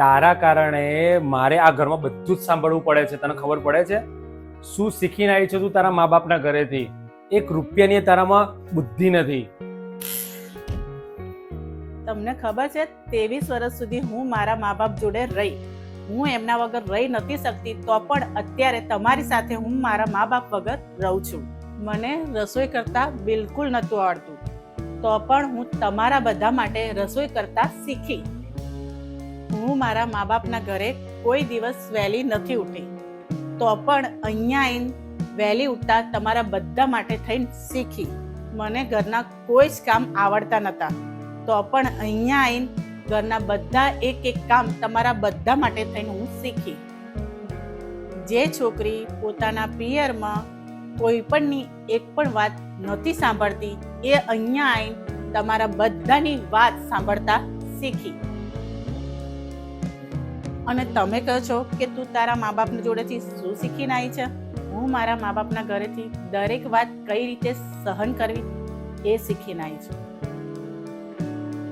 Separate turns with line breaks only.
તારા કારણે મારે આ ઘરમાં બધું જ સાંભળવું પડે છે. તને ખબર પડે છે? શું શીખીને આવી છે તું તારા મા બાપના ઘરેથી? એક રૂપિયાની તારામાં બુદ્ધિ નથી.
તમને ખબર છે, ત્રેવીસ વર્ષ સુધી હું મારા મા બાપ જોડે રહી. હું એમના વગર રહી નથી શકતી, તો પણ અત્યારે તમારી સાથે હું મારા મા બાપ વગર રહું છું. મને રસોઈ કરતા બિલકુલ નહોતું આવડતું. તો પણ હું તમારા બધા માટે રસોઈ કરતા શીખી. મારા મા બાપના ઘરે કોઈ દિવસ વહેલી નથી ઉઠી. તો પણ અહીંયા આવીને વહેલી ઉઠતા તમારા બધા માટે થઈને શીખી. મને ઘરના કોઈ જ કામ આવડતા નહોતા. તો પણ અહીંયા આવીને ઘરના બધા એક એક કામ તમારા બધા માટે થઈને હું શીખી. જે છોકરી પોતાના પિયરમાં કોઈ પણની એક પણ વાત નહોતી સાંભળતી, એ અહીંયા આવીને તમારા બધાની વાત સાંભળતા શીખી. અને તમે કહો છો કે તું તારા મા બાપની જોડેથી શું શીખીને આવી છે? હું મારા મા બાપના ઘરેથી દરેક વાત કઈ રીતે સહન કરવી એ શીખીને આવી છું.